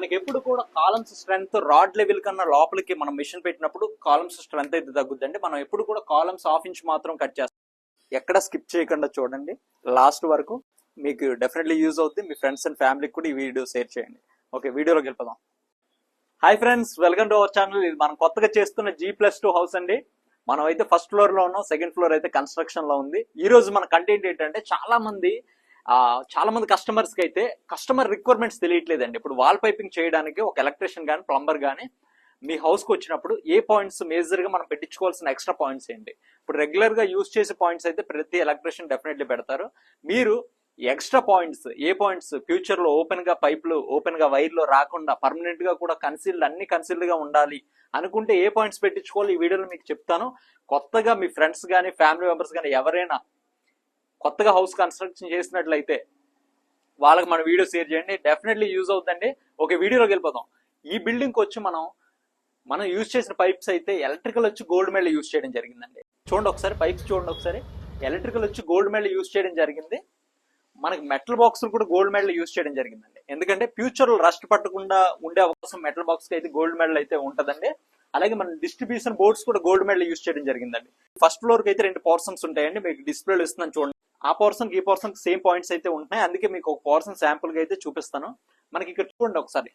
మనకి ఎప్పుడు కూడా కాలమ్స్ స్ట్రెంగ్త్ రాడ్ లెవెల్ కన్నా లోపలికి మనం మిషన్ పెట్టినప్పుడు కాలమ్స్ స్ట్రెంత్ అయితే తగ్గుద్దండి మనం ఎప్పుడు కూడా కాలమ్స్ హాఫ్ ఇంచ్ మాత్రం కట్ చేస్తాం. ఎక్కడ స్కిప్ చేయకుండా చూడండి. లాస్ట్ వరకు మీకు డెఫినెట్లీ యూజ్ అవుతుంది మీ ఫ్రెండ్స్ అండ్ ఫ్యామిలీకి కూడా ఈ వీడియో షేర్ చేయండి. ఓకే వీడియోలోకి వెళ్ళిపోదాం. Hi friends welcome to our channel. ఇది మనం కొత్తగా చేస్తున్న జీ ప్లస్ టూ హౌస్ అండి. మనం అయితే ఫస్ట్ ఫ్లోర్లో ఉన్నాం. సెకండ్ ఫ్లోర్ అయితే కన్స్ట్రక్షన్లో ఉంది. ఈ రోజు మన కంటెంట్ ఏంటంటే చాలా మంది చాలా మంది కస్టమర్స్కి అయితే కస్టమర్ రిక్వైర్మెంట్స్ తెలియట్లేదండి. ఇప్పుడు వాల్ పైపింగ్ చేయడానికి ఒక ఎలక్ట్రీషియన్ కానీ ప్లంబర్ కానీ మీ హౌస్కి వచ్చినప్పుడు ఏ పాయింట్స్ మేజర్గా మనం పెట్టించుకోవాల్సిన ఎక్స్ట్రా పాయింట్స్ ఏంటి? ఇప్పుడు రెగ్యులర్గా యూజ్ చేసే పాయింట్స్ అయితే ప్రతి ఎలక్ట్రీషియన్ డెఫినెట్లీ పెడతారు. మీరు ఎక్స్ట్రా పాయింట్స్ ఏ పాయింట్స్ ఫ్యూచర్లో ఓపెన్గా పైపులు ఓపెన్గా వైర్లు రాకుండా పర్మనెంట్గా కూడా కన్సీల్డ్ అన్ని కన్సీల్డ్గా ఉండాలి అనుకుంటే ఏ పాయింట్స్ పెట్టించుకోవాలి? ఈ వీడియోలో మీకు చెప్తాను. కొత్తగా మీ ఫ్రెండ్స్ కానీ ఫ్యామిలీ మెంబర్స్ కానీ ఎవరైనా కొత్తగా హౌస్ కన్స్ట్రక్షన్ చేసినట్లయితే వాళ్ళకి మన వీడియో షేర్ చేయండి. డెఫినెట్లీ యూజ్ అవుతుందండి ఓకే వీడియోలోకి వెళ్ళిపోతాం ఈ బిల్డింగ్ వచ్చి మనం మనం యూజ్ చేసిన పైప్స్ అయితే ఎలక్ట్రికల్ వచ్చి గోల్డ్ మెడల్ యూజ్ చేయడం జరిగిందండి. చూడండి ఒకసారి పైప్స్ చూడండి ఒకసారి. ఎలక్ట్రికల్ వచ్చి గోల్డ్ మెడల్ యూజ్ చేయడం జరిగింది. మనకి మెటల్ బాక్స్ కూడా గోల్డ్ మెడల్ యూజ్ చేయడం జరిగిందండి. ఎందుకంటే ఫ్యూచర్లో రస్ట్ పట్టకుండా ఉండే అవకాశం మెటల్ బాక్స్కి అయితే గోల్డ్ మెడల్ అయితే ఉంటుందండి. అలాగే మన డిస్ట్రిబ్యూషన్ బోర్డ్స్ కూడా గోల్డ్ మెడల్ యూజ్ చేయడం జరిగిందండి. ఫస్ట్ ఫ్లోర్కి అయితే రెండు పోర్షన్స్ ఉంటాయండి. మీకు డిస్ప్లేలు ఇస్తున్నాను చూడండి. ఆ పోర్షన్ ఈ పోర్షన్ సేమ్ పాయింట్స్ అయితే ఉంటున్నాయి. అందుకే మీకు ఒక పోర్షన్ శాంపుల్గా అయితే చూపిస్తాను. మనకి ఇక్కడ చూడండి ఒకసారి.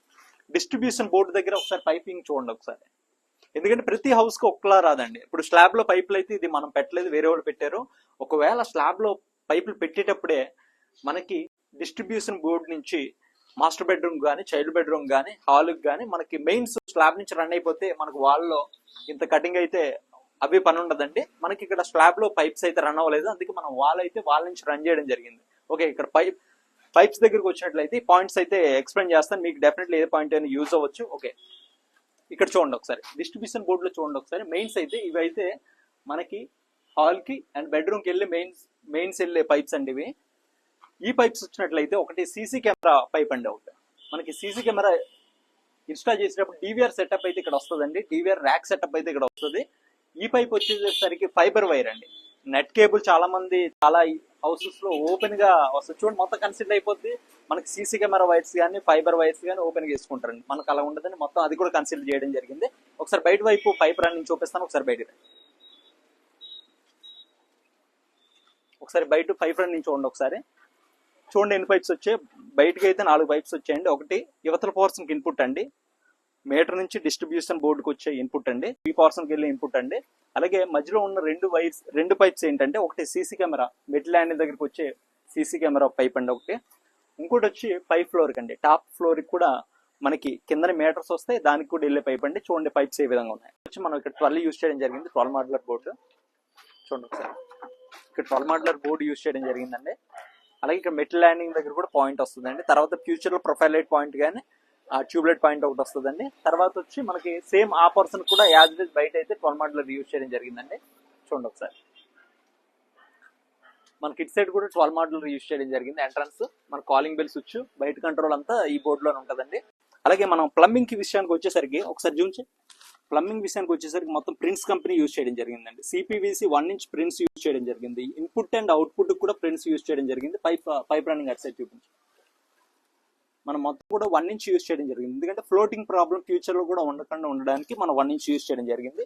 డిస్ట్రిబ్యూషన్ బోర్డు దగ్గర ఒకసారి పైపింగ్ చూడండి ఒకసారి. ఎందుకంటే ప్రతి హౌస్కి ఒక్కలా రాదండి. ఇప్పుడు స్లాబ్లో పైపులు అయితే ఇది మనం పెట్టలేదు వేరే వాళ్ళు పెట్టారు. ఒకవేళ స్లాబ్లో పైపులు పెట్టేటప్పుడే మనకి డిస్ట్రిబ్యూషన్ బోర్డు నుంచి మాస్టర్ బెడ్రూమ్ కానీ చైల్డ్ బెడ్రూమ్ కానీ హాల్ కానీ మనకి మెయిన్స్ స్లాబ్ నుంచి రన్ అయిపోతే మనకు వాళ్ళలో ఇంత కటింగ్ అయితే అవి పని ఉండదండి. మనకి ఇక్కడ స్లాబ్లో పైప్స్ అయితే రన్ అవ్వలేదు. అందుకే మనం వాల్ అయితే వాళ్ళ నుంచి రన్ చేయడం జరిగింది. ఓకే ఇక్కడ పైప్ పైప్స్ దగ్గరకు వచ్చినట్లయితే పాయింట్స్ అయితే ఎక్స్ప్లెయిన్ చేస్తాను. మీకు డెఫినెట్లీ ఏ పాయింట్ అయినా యూజ్ అవ్వచ్చు. ఓకే ఇక్కడ చూడండి ఒకసారి. డిస్ట్రిబ్యూషన్ బోర్డులో చూడండి ఒకసారి. మెయిన్స్ అయితే ఇవి అయితే మనకి హాల్కి అండ్ బెడ్రూమ్కి వెళ్ళి మెయిన్స్ మెయిన్స్ వెళ్ళే పైప్స్ అండి ఇవి. ఈ పైప్స్ వచ్చినట్లయితే ఒకటి సీసీ కెమెరా పైప్ అండి ఒకటి. మనకి సీసీ కెమెరా ఇన్స్టాల్ చేసేటప్పుడు డివిఆర్ సెటప్ అయితే ఇక్కడ వస్తుందండి. డివిఆర్ ర్యాక్ సెటప్ అయితే ఇక్కడ వస్తుంది. ఈ పైప్ వచ్చేసరికి ఫైబర్ వైర్ అండి. నెట్ కేబుల్ చాలా మంది చాలా హౌసెస్లో ఓపెన్గా వస్తుంది. చూడండి మొత్తం కన్సిడర్ అయిపోద్ది. మనకి సీసీ కెమెరా వైర్స్ కానీ ఫైబర్ వైర్స్ కానీ ఓపెన్ చేసుకుంటారండి వేసుకుంటారండి. మనకు అలా ఉండదని మొత్తం అది కూడా కన్సిడర్ చేయడం జరిగింది. ఒకసారి బయట వైపు పైప్ నుంచి చూపిస్తాను ఒకసారి బయట ఒకసారి బయట పైప్ నుంచి చూడండి ఒకసారి. చూడండి ఎన్ని పైప్స్ వచ్చాయి? బయటకి అయితే నాలుగు పైప్స్ వచ్చాయండి. ఒకటి యువతల పోర్షన్కి ఇన్పుట్ అండి. మీటర్ నుంచి డిస్ట్రిబ్యూషన్ బోర్డుకి వచ్చే ఇన్పుట్ అండి. ఈ పోర్షన్కి వెళ్ళే ఇన్పుట్ అండి. అలాగే మధ్యలో ఉన్న రెండు వైర్స్ రెండు పైప్స్ ఏంటంటే ఒకటి సీసీ కెమెరా మిడ్ ల్యాండ్ దగ్గరికి వచ్చే సీసీ కెమెరా పైప్ అండి ఒకటి. ఇంకోటి వచ్చి పై ఫ్లోర్కి అండి. టాప్ ఫ్లోర్కి కూడా మనకి కింద మీటర్స్ వస్తాయి. దానికి కూడా వెళ్ళే పైప్ అండి. చూడండి పైప్స్ ఏ విధంగా ఉన్నాయి. వచ్చి మనం ఇక్కడ ట్వెల్వ్ యూస్ చేయడం జరిగింది. ట్వెల్వ్ మాడ్యులర్ బోర్డు చూడండి ఒకసారి. ఇక్కడ ట్వెల్వ్ మాడ్యులర్ బోర్డు యూస్ చేయడం జరిగిందండి. అలాగే ఇక్కడ మెటల్ ల్యాండింగ్ దగ్గర కూడా పాయింట్ వస్తుందండి. తర్వాత ఫ్యూచర్లో ప్రొఫైల్ లైట్ పాయింట్ కానీ ట్యూబ్లైట్ పాయింట్ ఒకటి వస్తుందండి. తర్వాత వచ్చి మనకి సేమ్ ఆ పర్సన్ కూడా యాజ్ ఇట్ ఇస్ బయట అయితే ట్వెల్వ్ మోడల్ యూస్ చేయడం జరిగిందండి. చూడండి ఒకసారి. మనకి ఇటు సైడ్ కూడా ట్వెల్వ్ మోడల్ యూస్ చేయడం జరిగింది. ఎంట్రన్స్ మన కాలింగ్ బెల్ స్విచ్ బయట కంట్రోల్ అంతా ఈ బోర్డులోనే ఉంటుందండి. అలాగే మనం ప్లంబింగ్కి విషయానికి వచ్చేసరికి ఒకసారి జూమ్ ప్లంబింగ్ విషయానికి వచ్చేసరికి మొత్తం ప్రిన్స్ కంపెనీ యూజ్ చేయడం జరిగిందండి. CPVC one inch Prince use చేయడం జరిగింది. ఇన్పుట్ అండ్ అవుట్పుట్ కూడా ప్రిన్స్ యూజ్ చేయడం జరిగింది. Pipe pipe running at side చూపించి. మనం మొత్తం కూడా వన్ ఇంచ్ యూజ్ చేయడం జరిగింది. ఎందుకంటే ఫ్లోటింగ్ ప్రాబ్లం ఫ్యూచర్లో కూడా ఉండకుండా ఉండడానికి మనం వన్ ఇంచ్ యూజ్ చేయడం జరిగింది.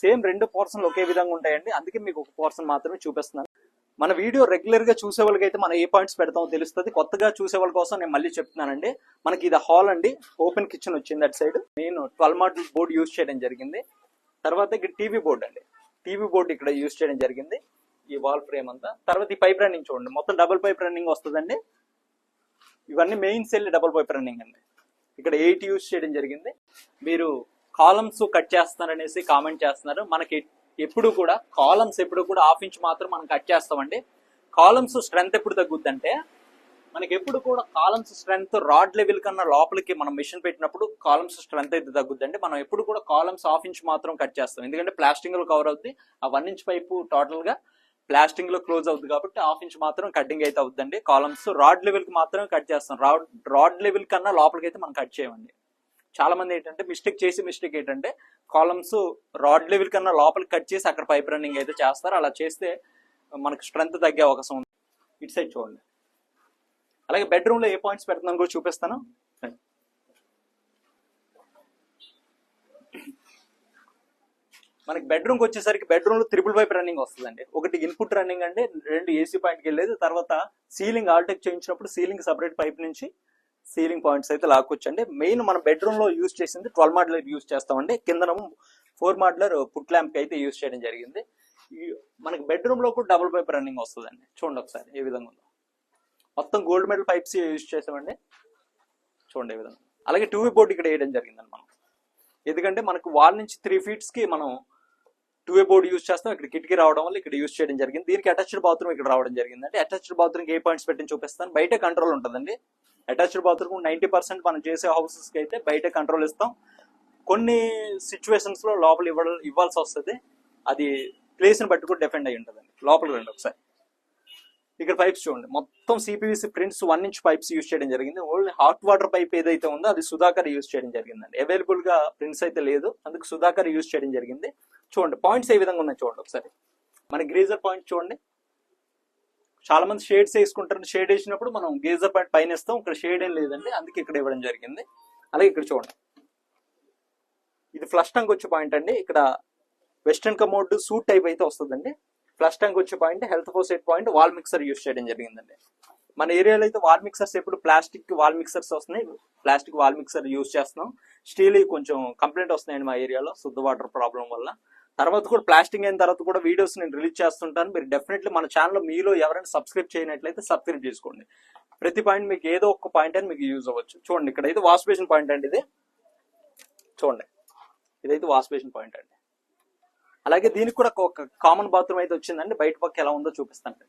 సేమ్ రెండు పోర్షన్లు ఒకే విధంగా ఉంటాయండి. అందుకే మీకు ఒక పోర్షన్ మాత్రమే చూపిస్తున్నాను. మన వీడియో రెగ్యులర్గా చూసే వాళ్ళకైతే అయితే మనం ఏ పాయింట్స్ పెడతామో తెలుస్తుంది. కొత్తగా చూసే వాళ్ళ కోసం నేను మళ్ళీ చెప్తున్నానండి. మనకి ఇది హాల్ అండి. ఓపెన్ కిచెన్ వచ్చింది అటు సైడ్ నేను ట్వెల్వ్ మాడ్యూల్ బోర్డు యూజ్ చేయడం జరిగింది. తర్వాత ఇక్కడ టీవీ బోర్డు అండి. టీవీ బోర్డు ఇక్కడ యూజ్ చేయడం జరిగింది. ఈ వాల్ ఫ్రేమ్ అంతా. తర్వాత ఈ పైప్ రన్నింగ్ చూడండి. మొత్తం డబుల్ పైప్ రన్నింగ్ వస్తుందండి. ఇవన్నీ main cell double pipe running అండి. ఇక్కడ ఎయిట్ యూజ్ చేయడం జరిగింది. మీరు కాలమ్స్ కట్ చేస్తున్నారనేసి కామెంట్ చేస్తున్నారు. మనకి ఎప్పుడు కూడా కాలమ్స్ ఎప్పుడు కూడా హాఫ్ ఇంచ్ మాత్రం మనం కట్ చేస్తామండి. కాలమ్స్ స్ట్రెంత్ ఎప్పుడు తగ్గుద్దంటే మనకి ఎప్పుడు కూడా కాలమ్స్ స్ట్రెంత్ రాడ్ లెవెల్ కన్నా లోపలికి మనం మిషన్ పెట్టినప్పుడు కాలమ్స్ స్ట్రెంత్ అయితే తగ్గుద్దండి. మనం ఎప్పుడు కూడా కాలమ్స్ హాఫ్ ఇంచ్ మాత్రం కట్ చేస్తాం. ఎందుకంటే ప్లాస్టింగ్లు కవర్ అవుద్ది. ఆ వన్ ఇంచ్ పైపు టోటల్గా ప్లాస్టింగ్లో క్లోజ్ అవుతుంది కాబట్టి హాఫ్ ఇంచ్ మాత్రం కటింగ్ అయితే అవుతుందండి కాలమ్స్ రాడ్ లెవెల్కి మాత్రం కట్ చేస్తాం. రాడ్ రాడ్ లెవెల్ కన్నా లోపలికి అయితే మనం కట్ చేయమండి. చాలా మంది ఏంటంటే మిస్టేక్ చేసి మిస్టేక్ ఏంటంటే కాలమ్స్ రాడ్ లెవెల్ కన్నా లోపలికి కట్ చేసి అక్కడ పైప్ రన్నింగ్ అయితే చేస్తారు. అలా చేస్తే మనకు స్ట్రెంత్ తగ్గే అవకాశం ఉంది. ఇటు సైడ్ చూడండి. అలాగే బెడ్రూమ్లో ఏ పాయింట్స్ పెడుతున్నాం కూడా చూపిస్తాను. మనకి బెడ్రూమ్కి వచ్చేసరికి బెడ్రూమ్లో త్రిపుల్ వైప్ రన్నింగ్ వస్తుందండి. ఒకటి ఇన్పుట్ రన్నింగ్ అంటే రెండు ఏసీ పాయింట్కి వెళ్ళేది తర్వాత సీలింగ్ ఆల్టెక్ చేయించినప్పుడు సీలింగ్ సపరేట్ పైప్ నుంచి సీలింగ్ పాయింట్స్ అయితే లాక్కొచ్చండి. మెయిన్ మనం బెడ్రూమ్లో యూజ్ చేసింది ట్వెల్వ్ మాడ్లర్ యూజ్ చేస్తామండి. కింద ఫోర్ మాడ్లర్ పుట్ ల్యాంప్కి అయితే యూజ్ చేయడం జరిగింది. మనకి బెడ్రూమ్లో కూడా డబుల్ పైప్ రన్నింగ్ వస్తుందండి. చూడండి ఒకసారి ఏ విధంగా ఉందో. మొత్తం గోల్డ్ మెడల్ పైప్స్ యూజ్ చేసామండి? చూడండి ఏ విధంగా అలాగే టూ బోర్డు ఇక్కడ వేయడం జరిగిందండి మనం. ఎందుకంటే మనకు వాల్ నుంచి త్రీ ఫీట్స్కి మనం టూ వే బోర్డ్ యూజ్ చేస్తాం. ఇక్కడ కిటికీ రావడం వల్ల ఇక్కడ యూజ్ చేయడం జరిగింది. దీనికి అటాచ్డ్ బాత్రూమ్ ఇక్కడ రావడం జరిగింది అంటే అటాచ్డ్ బాత్రూమ్ ఏ పాయింట్స్ పెట్టి చూపిస్తాను. బయట కంట్రోల్ ఉంటుందండి. అటాచ్డ్ బాత్రూమ్ నైంటీ పర్సెంట్ మనం చేసే హౌసెస్కి అయితే బయట కంట్రోల్ ఇస్తాం. కొన్ని సిచ్యువేషన్స్లో లోపల ఇవ్వ ఇవ్వాల్సి వస్తుంది. అది ప్లేస్ని బట్టి కూడా డిఫెండ్ అయి ఉంటుందండి. లోపలికి రండి ఒకసారి. ఇక్కడ పైప్స్ చూడండి. మొత్తం CPVC Prince one inch pipes use చేయడం జరిగింది. ఓన్లీ హాట్ వాటర్ పైప్ ఏదైతే ఉందో అది సుధాకర్ యూజ్ చేయడం జరిగిందండి. అవైలబుల్గా ప్రింట్స్ అయితే లేదు. అందుకు సుధాకర్ యూజ్ చేయడం జరిగింది. చూడండి పాయింట్స్ ఏ విధంగా ఉన్నాయి చూడండి ఒకసారి. మన గ్రీజర్ పాయింట్ చూడండి. చాలా మంది షేడ్స్ వేసుకుంటారు. షేడ్ వేసినప్పుడు మనం గేజర్ పాయింట్ పైన ఇస్తాం ఇక్కడ షేడ్ ఏం లేదండి. అందుకే ఇక్కడ ఇవ్వడం జరిగింది. అలాగే ఇక్కడ చూడండి. ఇది ఫ్లష్ టంక్ వచ్చే పాయింట్ అండి. ఇక్కడ వెస్టర్న్ కమోడ్ సూట్ టైప్ అయితే వస్తుందండి. ఫ్లష్ ట్యాంక్ వచ్చే point health faucet point wall mixer use చేయడం జరిగిందండి. మన ఏరియాలో అయితే వాల్ మిక్సర్స్ ఎప్పుడు ప్లాస్టిక్ వాల్ మిక్సర్స్ వస్తున్నాయి. ప్లాస్టిక్ వాల్ మిక్సర్ యూస్ చేస్తున్నాం. స్టీల్ కొంచెం కంప్లైంట్ వస్తున్నాయండి మా ఏరియాలో శుద్ధ వాటర్ ప్రాబ్లం వల్ల. తర్వాత కూడా ప్లాస్టింగ్ అయిన తర్వాత కూడా వీడియోస్ నేను రిలీజ్ చేస్తుంటాను. మీరు డెఫినెట్లీ మన ఛానల్ మీలో ఎవరైనా సబ్స్క్రైబ్ చేయనట్లయితే సబ్స్క్రైబ్ చేసుకోండి. ప్రతి పాయింట్ మీకు ఏదో ఒక పాయింట్ అని మీకు యూజ్ అవ్వచ్చు. చూడండి ఇక్కడ అయితే వాష్ బేసిన్ పాయింట్ అండి ఇది. చూడండి ఇదైతే వాష్ బేసిన్ పాయింట్ అండి. అలాగే దీనికి కూడా ఒక కామన్ బాత్రూమ్ అయితే వచ్చిందండి. బయట పక్క ఎలా ఉందో చూపిస్తాను.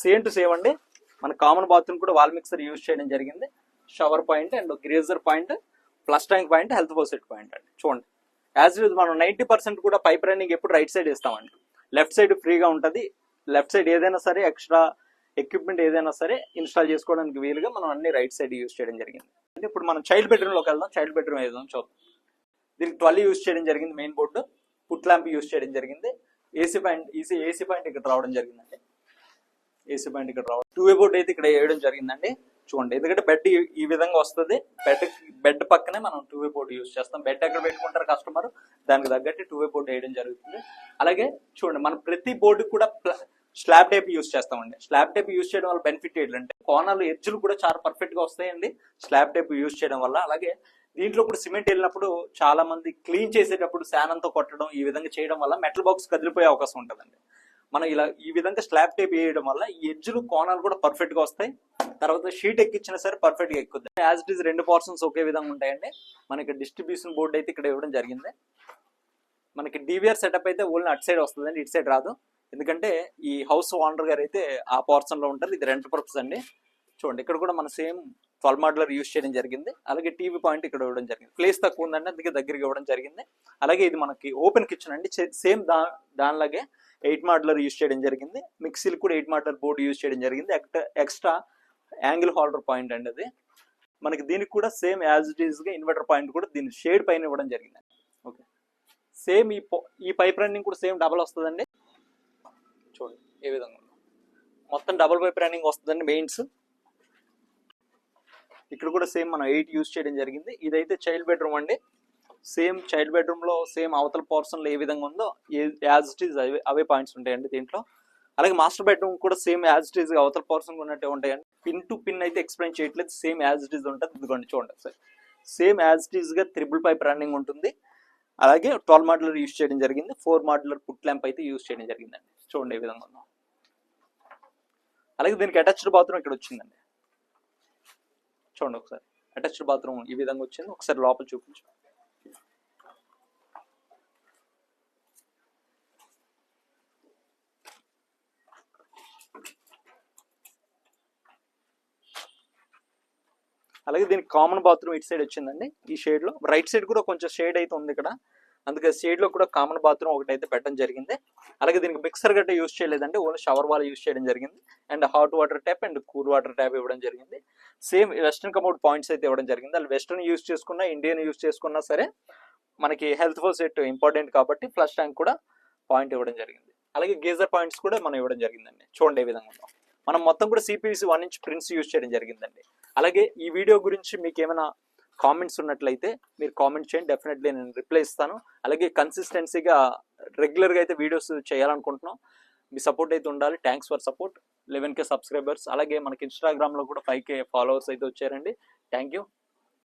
సేమ్ టు సేమ్ అండి. మన కామన్ బాత్రూమ్ కూడా వాల్ మిక్సర్ యూజ్ చేయడం జరిగింది. Shower point and geyser point plus tank point health faucet point అండి. చూడండి. యాజ్ యూజ్ మనం నైంటీ పర్సెంట్ కూడా పైప్ రన్నింగ్ ఎప్పుడు రైట్ సైడ్ ఇస్తామండి లెఫ్ట్ సైడ్ ఫ్రీగా ఉంటుంది. లెఫ్ట్ సైడ్ ఏదైనా సరే ఎక్స్ట్రా ఎక్విప్మెంట్ ఏదైనా సరే ఇన్స్టాల్ చేసుకోవడానికి వీలుగా మనం అన్ని రైట్ సైడ్ యూజ్ చేయడం జరిగింది. అంటే ఇప్పుడు మనం చైల్డ్ బెడ్రూమ్లోకి వెళ్దాం. చైల్డ్ బెడ్రూమ్ ఏదో చూద్దాం. దీనికి ట్వెల్వ్ యూజ్ చేయడం జరిగింది main board. Foot lamp use చేయడం జరిగింది. AC point EC AC point ఇక్కడ రావడం జరిగిందండి. ఏసీ పాయింట్ ఇక్కడ రావడం టూ వే బోర్డ్ అయితే ఇక్కడ వేయడం జరిగిందండి. చూడండి ఎందుకంటే బెడ్ ఈ విధంగా వస్తుంది. బెడ్ బెడ్ పక్కనే మనం టూ వే బోర్డు యూజ్ చేస్తాం. బెడ్ ఎక్కడ పెట్టుకుంటారు కస్టమర్? దానికి తగ్గట్టు టూ వే బోర్డు వేయడం జరుగుతుంది. అలాగే చూడండి మనం ప్రతి బోర్డు కూడా స్లాబ్ టైప్ యూస్ చేస్తామండి. స్లాబ్ టైప్ యూజ్ చేయడం వల్ల బెనిఫిట్ ఏంటంటే కోనలు ఎడ్జులు కూడా చాలా పర్ఫెక్ట్గా వస్తాయండి. స్లాబ్ టైప్ యూస్ చేయడం వల్ల. అలాగే దీంట్లో కూడా సిమెంట్ వెళ్ళినప్పుడు చాలా మంది క్లీన్ చేసేటప్పుడు శానంతో కొట్టడం ఈ విధంగా చేయడం వల్ల మెటల్ బాక్స్ కదిలిపోయే అవకాశం ఉంటుందండి. మనం ఇలా ఈ విధంగా స్లాబ్ టైప్ వేయడం వల్ల ఈ ఎడ్జులు కోణాలు కూడా పర్ఫెక్ట్గా వస్తాయి. తర్వాత షీట్ ఎక్కించినా సరే పర్ఫెక్ట్గా ఎక్కుద్ది యాజ్ ఇట్ ఈస్ రెండు పోర్షన్స్ ఒకే విధంగా ఉంటాయండి. మనకి డిస్ట్రిబ్యూషన్ బోర్డు అయితే ఇక్కడ ఇవ్వడం జరిగింది. మనకి డివిఆర్ సెటప్ అయితే ఓన్లీ అటు సైడ్ వస్తుందండి ఇటు సైడ్ రాదు. ఎందుకంటే ఈ హౌస్ ఓనర్ గారు అయితే ఆ పోర్షన్లో ఉంటారు. ఇది రెంట్ పర్పస్ అండి. చూడండి ఇక్కడ కూడా మన సేమ్ ట్వెల్వ్ మోడలర్ యూస్ చేయడం జరిగింది. అలాగే టీవీ పాయింట్ ఇక్కడ ఇవ్వడం జరిగింది. ప్లేస్ తక్కువ ఉందండి అందుకే దగ్గరికి ఇవ్వడం జరిగింది. అలాగే ఇది మనకి ఓపెన్ కిచెన్ అండి. సేమ్ దా దానిలాగే ఎయిట్ మోడలర్ యూస్ చేయడం జరిగింది. మిక్సీలు కూడా ఎయిట్ మోడలర్ బోర్డు యూస్ చేయడం జరిగింది. ఎక్స్ట్రా యాంగిల్ హోల్డర్ పాయింట్ అండి అది. మనకి దీనికి కూడా సేమ్ యాజ్ ఇట్ ఈస్గా ఇన్వర్టర్ పాయింట్ కూడా దీని షేడ్ పైన ఇవ్వడం జరిగింది ఓకే సేమ్ ఈ ఈ పైప్ రన్నింగ్ కూడా సేమ్ డబల్ వస్తుందండి. చూడండి ఏ విధంగా ఉందో. మొత్తం డబుల్ పైప్ రన్నింగ్ వస్తుందండి మెయిన్స్ ఇక్కడ కూడా సేమ్ మనం ఎయిట్ యూజ్ చేయడం జరిగింది. ఇదైతే చైల్డ్ బెడ్రూమ్ అండి. సేమ్ చైల్డ్ బెడ్రూమ్లో సేమ్ అవతల పోర్షన్లో ఏ విధంగా ఉందో యాజ్ ఇట్ ఈజ్ అవే అవే పాయింట్స్ ఉంటాయండి దీంట్లో. అలాగే మాస్టర్ బెడ్రూమ్ కూడా సేమ్ యాజ్ ఇట్ ఈజ్గా అవతల పోర్షన్ ఉన్నట్టే ఉంటాయండి. పిన్ టు పిన్ అయితే ఎక్స్ప్లెయిన్ చేయట్లేదు. సేమ్ యాజ్ ఇట్ ఈజ్ ఉంటుంది. ఇదిగోండి చూడండి సార్ సేమ్ యాజ్ ఇట్ ఈజ్గా త్రిబుల్ పైప్ రన్నింగ్ ఉంటుంది. అలాగే ట్వెల్వ్ మోడలర్ యూస్ చేయడం జరిగింది ఫోర్ మోడలర్ పుట్ ల్యాంప్ అయితే యూస్ చేయడం జరిగిందండి. చూడండి ఏ విధంగా ఉందో. అలాగే దీనికి అటాచ్డ్ బాత్రూమ్ ఇక్కడ వచ్చిందండి. చూడండి ఒకసారి. అటాచ్డ్ బాత్రూమ్ ఈ విధంగా వచ్చింది. ఒకసారి లోపల చూపించు. అలాగే దీనికి కామన్ బాత్రూమ్ ఇటు సైడ్ వచ్చిందండి. ఈ షేడ్లో. రైట్ సైడ్ కూడా కొంచెం షేడ్ అయితే ఉంది ఇక్కడ. అందుకే షేడ్లో కూడా కామన్ బాత్రూమ్ ఒకటి అయితే పెట్టడం జరిగింది. అలాగే దీనికి మిక్సర్ గట్ట యూస్ చేయలేదండి. ఓన్లీ షవర్ వాల్ యూస్ చేయడం జరిగింది. And hot water tap and cool water tap ఇవ్వడం జరిగింది. సేమ్ వెస్ట్రన్ కమౌడ్ పాయింట్స్ అయితే ఇవ్వడం జరిగింది. అది వెస్ట్రన్ యూస్ చేసుకున్నా ఇండియన్ యూస్ చేసుకున్నా సరే మనకి హెల్త్ ఫుల్ సెట్ ఇంపార్టెంట్ కాబట్టి ఫ్లష్ ట్యాంక్ కూడా పాయింట్ ఇవ్వడం జరిగింది. అలాగే గేజర్ పాయింట్స్ కూడా మనం ఇవ్వడం జరిగిందండి. చూడండి ఏ విధంగా ఉందో. మనం మొత్తం కూడా CPC one inch prints use చేయడం జరిగిందండి. అలాగే ఈ వీడియో గురించి మీకు ఏమైనా కామెంట్స్ ఉన్నట్లయితే మీరు కామెంట్ చేయండి. డెఫినెట్లీ నేను రిప్లై ఇస్తాను. అలాగే కన్సిస్టెన్సీగా రెగ్యులర్గా అయితే వీడియోస్ చేయాలనుకుంటున్నాం. మీ సపోర్ట్ అయితే ఉండాలి. Thanks for support eleven K subscribers అలాగే మనకి ఇన్స్టాగ్రామ్లో కూడా ఫైవ్ కే ఫాలోవర్స్ అయితే వచ్చారండి. Thank you